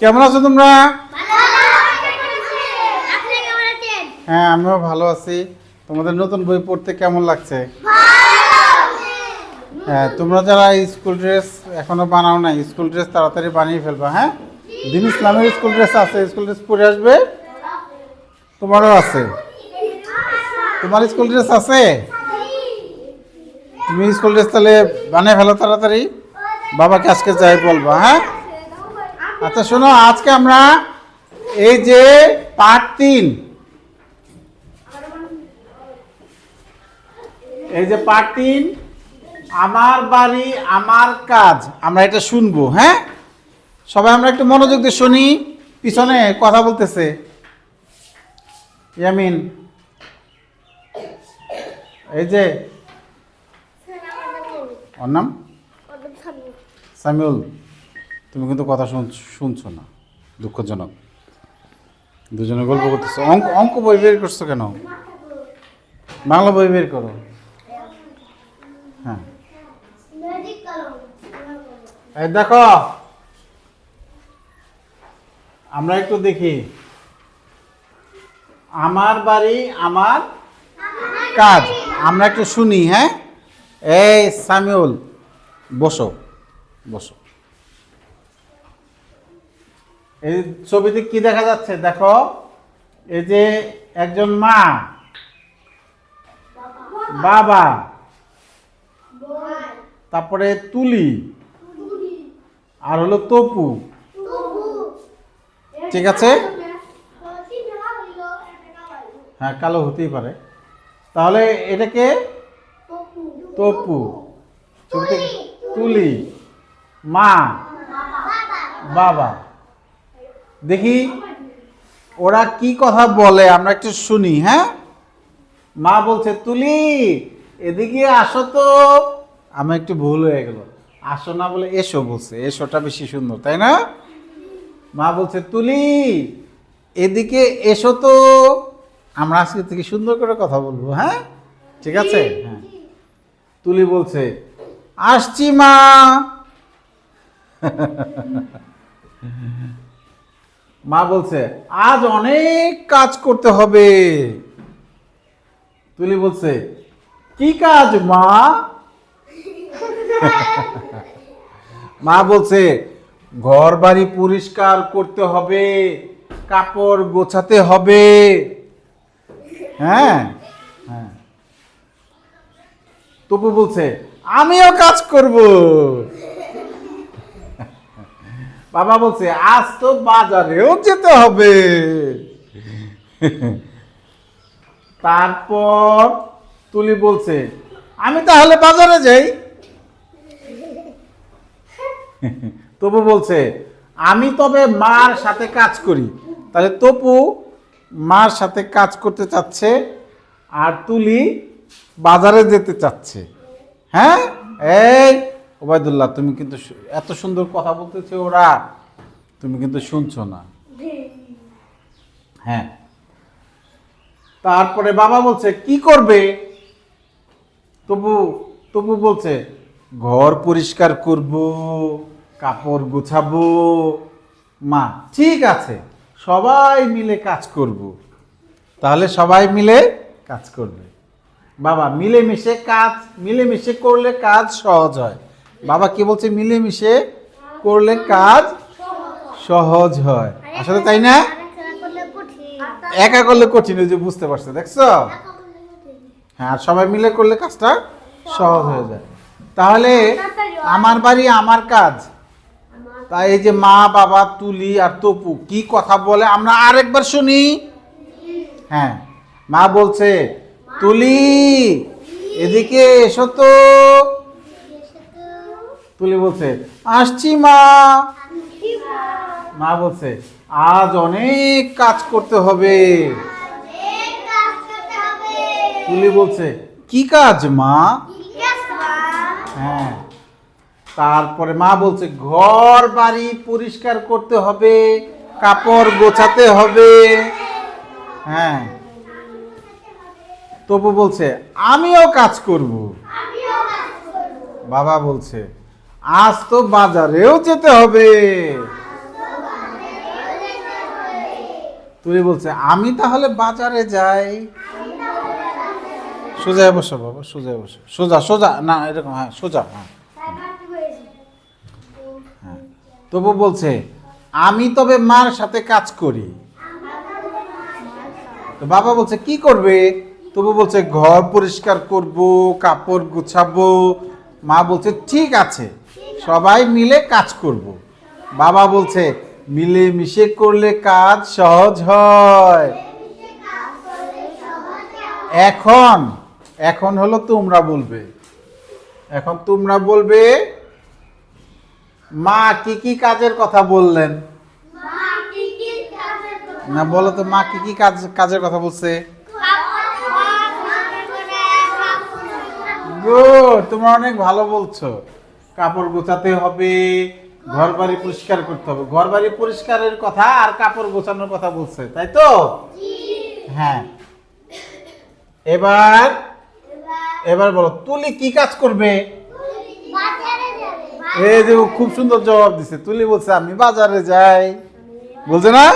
কেমন আছো তোমরা? হ্যাঁ আমিও ভালো আছি। তোমাদের নতুন বই পড়তে কেমন লাগছে? হ্যাঁ তোমরা যারা স্কুল ড্রেস এখনও বানাও না স্কুল ড্রেস তাড়াতাড়ি বানিয়ে ফেলবা হ্যাঁ? দিন ইসলামের স্কুল ড্রেস আছে, স্কুল ড্রেস পরে আসবে? তোমারও আছে। তোমার স্কুল ড্রেস আছে? তুমি স্কুল ড্রেস তাহলে বানিয়ে ফেলো তাড়াতাড়ি। বাবাকে আজকে যাই বলবা হ্যাঁ? আচ্ছা শোনো আজকে আমরা এই যে পার্ট তিন এই যে পার্ট তিন আমার বাড়ি আমার কাজ আমরা এটা শুনব হ্যাঁ? সবাই আমরা একটু মনোযোগ দিয়ে শুনি পিছনে কথা বলতেছে। ইয়ামিন এই যে ওর নাম? সামিউল। তুমি কিন্তু কথা শুন, শুনছো না। দুঃখজনক। দুজনে গল্প করতেছো। অঙ্ক অঙ্ক বই বের করছ কেন? বাংলা বই বের করো। হ্যাঁ। এই দেখো। আমরা একটু দেখি। আমার বাড়ি, আমার কাজ। আমরা একটু শুনি হ্যাঁ? এই সামিউল, বসো। বসো। এই ছবিতে কি দেখা যাচ্ছে? দেখো এই যে একজন মা। বাবা। তারপরে তুলি। আর হলো তপু। ঠিক আছে? হ্যাঁ কালো হতেই পারে। তাহলে এটাকে তপু। তুলি। মা। বাবা। দেখি ওরা কি কথা বলে? আমরা একটু শুনি হ্যাঁ? মা বলছে তুলি এদিকে আসো তো। আমি একটু ভুল হয়ে গেল। আসো না বলে এসো বলছে এসোটা বেশি সুন্দর তাই না? মা বলছে তুলি এদিকে এসো তো। আমরা আজকে থেকে সুন্দর করে কথা বলব হ্যাঁ? ঠিক আছে? হ্যাঁ। তুলি বলছে আসছি মা। মা বলছে আজ অনেক কাজ করতে হবে। তুলি বলছে কি কাজ মা? মা বলছে ঘর বাড়ি পরিষ্কার করতে হবে কাপড় গোছাতে হবে। হ্যাঁ? হ্যাঁ। তপু বলছে আমিও কাজ করব। বাবা বলছে, আজ তো বাজারেও যেতে হবে। তারপর তুলি বলছে, আমি তাহলে বাজারে যাই। তবু বলছে, আমি তবে মার সাথে কাজ করি। তাহলে তপু মার সাথে কাজ করতে চাচ্ছে আর তুলি বাজারে যেতে চাচ্ছে। হ্যাঁ? এই ওবায়দুল্লাহ তুমি কিন্তু এত সুন্দর কথা বলতেছে ওরা। তুমি কিন্তু শুনছো না। হ্যাঁ। তারপরে বাবা বলছে কি করবে? তবু তবু বলছে ঘর পরিষ্কার করব কাপড় গুছাবো। মা ঠিক আছে সবাই মিলে কাজ করব। তাহলে সবাই মিলে কাজ করবে। বাবা মিলেমিশে কাজ মিলেমিশে করলে কাজ সহজ হয়। বাবা কি বলছে? মিলেমিশে করলে কাজ সহজ হয়। আসলে তাই না? একা করলে কঠিন ওই যে বুঝতে পারছ দেখছ? হ্যাঁ আর সবাই মিলে করলে কাজটা সহজ হয়ে যায়। তাহলে আমার বাড়ি আমার কাজ। তাই এই যে মা বাবা তুলি আর তপু কি কথা বলে আমরা আরেকবার শুনি। হ্যাঁ মা বলছে তুলি এদিকে এসো তো। তুলি বলছে, আসছি মা। মা বলছে, আজ অনেক কাজ করতে হবে। তুলি বলছে, কি কাজ মা? হ্যাঁ। তারপরে মা বলছে, ঘর বাড়ি পরিষ্কার করতে হবে, কাপড় গোছাতে হবে। হ্যাঁ। তবু বলছে, আমিও কাজ করব। বাবা বলছে আজ তো বাজারেও যেতে হবে। তুলি বলছে, আমি তাহলে বাজারে যাই। সোজা বসো বাবা, সোজা বসো। সোজা সোজা, না, এরকম হ্যাঁ সোজা হ্যাঁ। হ্যাঁ। তবু বলছে, আমি তবে মার সাথে কাজ করি। তো বাবা বলছে, কি করবে? তবু বলছে, ঘর পরিষ্কার করব, কাপড় গুছাবো। মা বলছে, ঠিক আছে। সবাই মিলে কাজ করব। বাবা বলছে মিলে মিশে করলে কাজ সহজ হয়। এখন এখন হলো তোমরা বলবে। এখন তোমরা বলবে মা কি কি কাজের কথা বললেন? না বলো তো মা কি কি কাজ কাজের কথা বলছে? গুড তোমরা অনেক ভালো বলছো। কাপড় গোছাতে হবে ঘর বাড়ি পরিষ্কার করতে হবে। ঘর বাড়ি পরিষ্কারের কথা আর কাপড় গোছানোর কথা বলছে, তাই তো? হ্যাঁ। এবার এবার বলো, তুলি কি কাজ করবে? এই যে খুব সুন্দর জবাব দিছে। তুলি বলছে, আমি বাজারে যাই। বলছে না?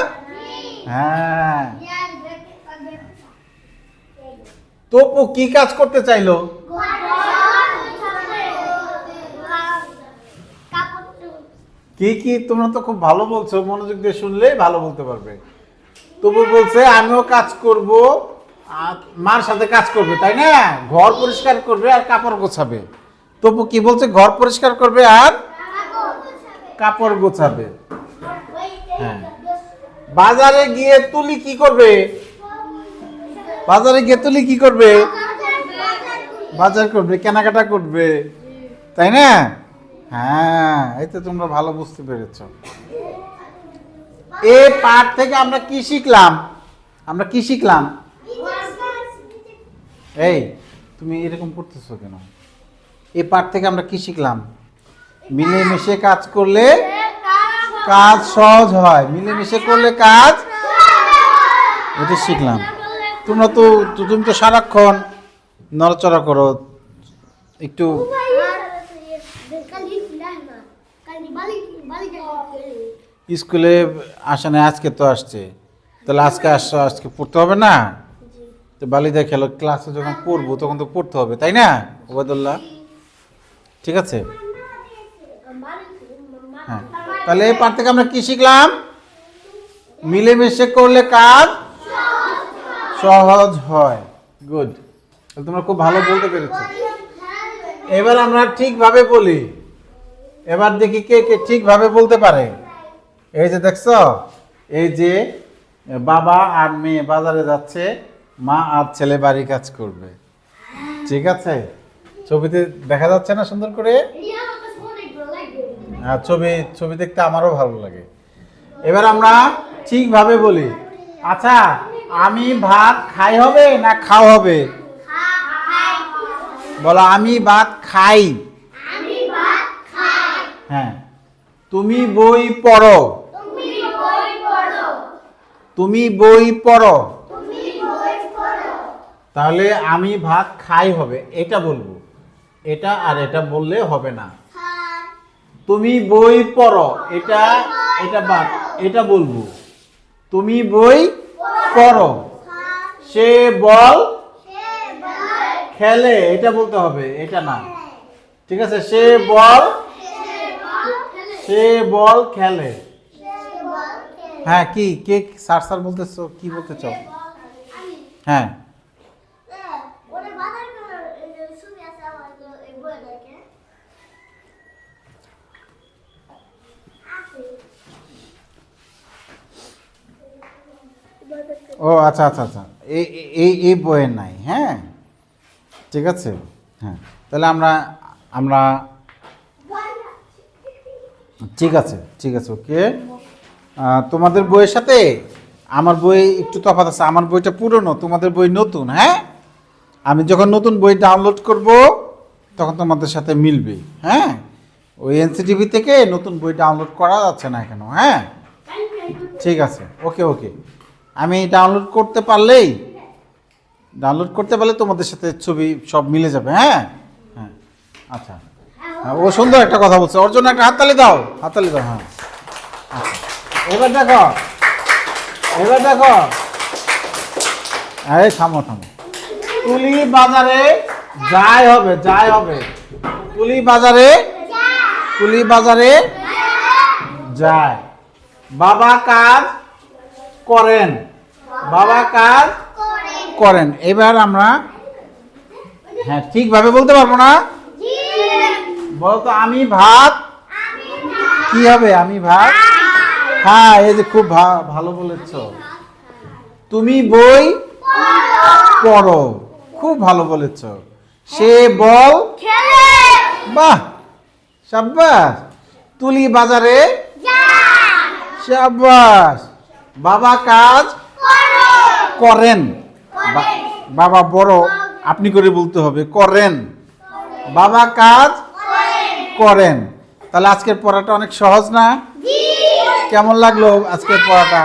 হ্যাঁ। তপু কি কাজ করতে চাইলো? কি কি, তোমরা তো খুব ভালো বলছো, মনোযোগ দিয়ে শুনলেই ভালো বলতে পারবে। তবু বলছে, আমিও কাজ করব মার সাথে কাজ করবে, তাই না? ঘর পরিষ্কার করবে আর কাপড় গোছাবে। তবু কি বলছে, ঘর পরিষ্কার করবে আর কাপড় গোছাবে। হ্যাঁ। বাজারে গিয়ে তুলি কি করবে? বাজারে গিয়ে তুলি কি করবে? বাজার করবে, কেনাকাটা করবে, তাই না? হ্যাঁ এই তো তোমরা ভালো বুঝতে পেরেছ। এ পাঠ থেকে আমরা কি শিখলাম? আমরা কি শিখলাম? এই, তুমি এরকম করতেছো কেন? এ পাঠ থেকে আমরা কি শিখলাম? মিলেমিশে কাজ করলে কাজ সহজ হয়। মিলেমিশে করলে কাজ এটা শিখলাম। তোমরা তো তুমি তো সারাক্ষণ নড়াচড়া করো, একটু স্কুলে আসে না আজকে তো আসছে। তাহলে আজকে আসছো, আজকে পড়তে হবে না? তো বালিদা খেলো ক্লাসে যখন পড়ব তখন তো পড়তে হবে, তাই না, ওবায়দুল্লাহ? ঠিক আছে। হ্যাঁ তাহলে এই পাঠ থেকে আমরা কি শিখলাম? মিলেমিশে করলে কাজ সহজ হয়। গুড তোমরা খুব ভালো বলতে পেরেছ। এবার আমরা ঠিকভাবে বলি। এবার দেখি কে কে ঠিকভাবে বলতে পারে। এই যে দেখছ, এই যে বাবা আর মেয়ে বাজারে যাচ্ছে, মা আর ছেলে বাড়ি কাজ করবে। ঠিক আছে? ছবিতে দেখা যাচ্ছে না সুন্দর করে? হ্যাঁ ছবি ছবি দেখতে আমারও ভালো লাগে। এবার আমরা ঠিকভাবে বলি আচ্ছা আমি ভাত খাই হবে না খাও হবে? বলো, আমি ভাত খাই। হ্যাঁ। তুমি বই পড়ো। তুমি বই পড়ো। তাহলে আমি ভাত খাই হবে এটা বলব। এটা আর এটা বললে হবে না। তুমি বই পড়ো এটা এটা বাদ এটা বলব। তুমি বই পড়ো। সে বল খেলে এটা বলতে হবে এটা না। ঠিক আছে সে বল সে বল খেলে। হ্যাঁ কি? কে স্যার স্যার বলতেছো? কি বলতে চাও হ্যাঁ। ও আচ্ছা আচ্ছা আচ্ছা। এই এই এই বইয়ের নাই হ্যাঁ? ঠিক আছে? হ্যাঁ। তাহলে আমরা আমরা ঠিক আছে ঠিক আছে, ওকে। তোমাদের বইয়ের সাথে? আমার বই একটু তফাৎ আছে, আমার বইটা পুরনো, তোমাদের বই নতুন হ্যাঁ? আমি যখন নতুন বই ডাউনলোড করব, তখন তোমাদের সাথে মিলবে হ্যাঁ? ওই এনসিটিভি থেকে নতুন বই ডাউনলোড করা যাচ্ছে না কেন হ্যাঁ? ঠিক আছে, ওকে ওকে। আমি ডাউনলোড করতে পারলেই ডাউনলোড করতে পারলে তোমাদের সাথে ছবি সব মিলে যাবে হ্যাঁ? হ্যাঁ আচ্ছা। হ্যাঁ, ও সুন্দর একটা কথা বলছে। ওর জন্য একটা হাততালি দাও। হাততালি দাও হ্যাঁ। এবার দেখো এবার দেখো। এই থামো থামো। তুলি বাজারে যাই হবে যাই হবে। তুলি বাজারে তুলি বাজারে যায় বাবা কাজ করেন? বাবা কাজ করেন? এবার আমরা হ্যাঁ ঠিকভাবে বলতে পারব না। বলতো, আমি ভাত। কি হবে? আমি ভাত? হ্যাঁ এই যে খুব ভালো বলেছ। তুমি বই পড়ো। খুব ভালো বলেছ। সে বল। বাহ! সাব্বাস! তুলি বাজারে? সাব্বাস! বাবা কাজ করেন। বাবা বড়, আপনি করে বলতে হবে, করেন। বাবা কাজ করেন। তাহলে আজকের পড়াটা অনেক সহজ না? কেমন লাগল আজকের পড়াটা?